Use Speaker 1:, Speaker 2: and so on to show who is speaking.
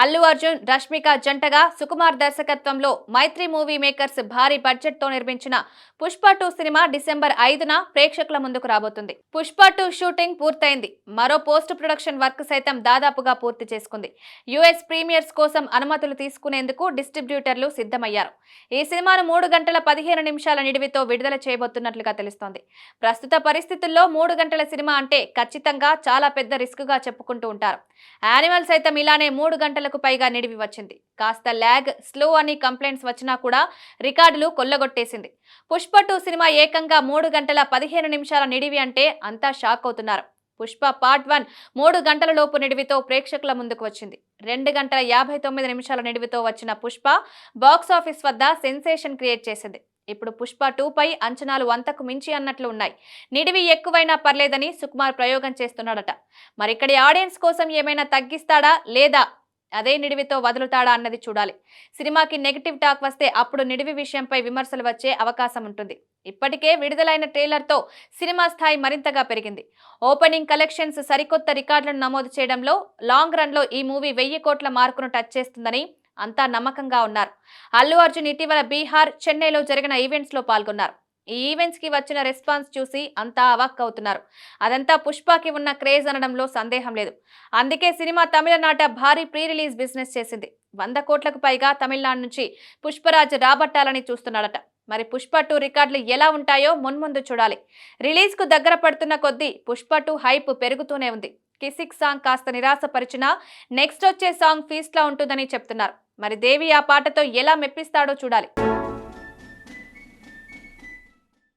Speaker 1: అల్లు అర్జున్ రష్మిక జంటగా సుకుమార్ దర్శకత్వంలో Mythri movie makers భారీ బడ్జెట్తో నిర్మించిన పుష్ప టూ సినిమా డిసెంబర్ ఐదున ప్రేక్షకుల ముందుకు రాబోతుంది. పుష్ప టూ షూటింగ్ పూర్తయింది. మరో పోస్ట్ ప్రొడక్షన్ వర్క్ సైతం దాదాపుగా పూర్తి చేసుకుంది. యుఎస్ ప్రీమియర్స్ కోసం అనుమతులు తీసుకునేందుకు డిస్ట్రిబ్యూటర్లు సిద్ధమయ్యారు. ఈ సినిమాను మూడు గంటల పదిహేను నిమిషాల నిడివితో విడుదల చేయబోతున్నట్లుగా తెలుస్తోంది. ప్రస్తుత పరిస్థితుల్లో మూడు గంటల సినిమా అంటే ఖచ్చితంగా చాలా పెద్ద రిస్క్గా చెప్పుకుంటూ ఉంటారు. యానిమల్ సైతం ఇలానే మూడు గంటల గంటలకు పైగా నిడివి వచ్చింది. కాస్త ల్యాగ్ స్లో అని కంప్లైంట్స్ వచ్చినా కూడా రికార్డులు కొల్లగొట్టేసింది. పుష్ప టూ సినిమా ఏకంగా మూడు గంటల పదిహేను నిమిషాల నిడివి అంటే అంతా షాక్ అవుతున్నారు. పుష్ప పార్ట్ వన్ మూడు గంటల లోపు నిడివితో ప్రేక్షకుల ముందుకు వచ్చింది. రెండు గంటల యాభై తొమ్మిది నిమిషాల నిడివితో వచ్చిన పుష్ప బాక్స్ ఆఫీస్ వద్ద సెన్సేషన్ క్రియేట్ చేసింది. ఇప్పుడు పుష్ప టూ పై అంచనాలు అంతకు మించి అన్నట్లు ఉన్నాయి. నిడివి ఎక్కువైనా పర్లేదని సుకుమార్ ప్రయోగం చేస్తున్నాడట. మరి ఇక్కడి ఆడియన్స్ కోసం ఏమైనా తగ్గిస్తాడా లేదా అదే నిడివితో వదులుతాడా అన్నది చూడాలి. సినిమాకి నెగిటివ్ టాక్ వస్తే అప్పుడు నిడివి విషయంపై విమర్శలు వచ్చే అవకాశం ఉంటుంది. ఇప్పటికే విడుదలైన ట్రైలర్తో సినిమా స్థాయి మరింతగా పెరిగింది. ఓపెనింగ్ కలెక్షన్స్ సరికొత్త రికార్డులను నమోదు చేయడంలో లాంగ్ రన్లో ఈ మూవీ వెయ్యి కోట్ల మార్కును టచ్ చేస్తుందని అంతా నమ్మకంగా ఉన్నారు. అల్లు అర్జున్ ఇటీవల బీహార్ చెన్నైలో జరిగిన ఈవెంట్స్లో పాల్గొన్నారు. ఈ ఈవెంట్స్కి వచ్చిన రెస్పాన్స్ చూసి అంతా అవాక్ అవుతున్నారు. అదంతా పుష్పకి ఉన్న క్రేజ్ అనడంలో సందేహం లేదు. అందుకే సినిమా తమిళనాట భారీ ప్రీ రిలీజ్ బిజినెస్ చేసింది. వంద కోట్లకు పైగా తమిళనాడు నుంచి పుష్పరాజ్ రాబట్టాలని చూస్తున్నాడట. మరి పుష్ప టూ రికార్డులు ఎలా ఉంటాయో మున్ముందు చూడాలి. రిలీజ్కు దగ్గర పడుతున్న కొద్దీ పుష్ప టూ హైప్ పెరుగుతూనే ఉంది. కిసిక్ సాంగ్ కాస్త నిరాశపరిచినా నెక్స్ట్ వచ్చే సాంగ్ ఫీస్ట్ లా ఉంటుందని చెప్తున్నారు. మరి దేవి ఆ పాటతో ఎలా మెప్పిస్తాడో చూడాలి.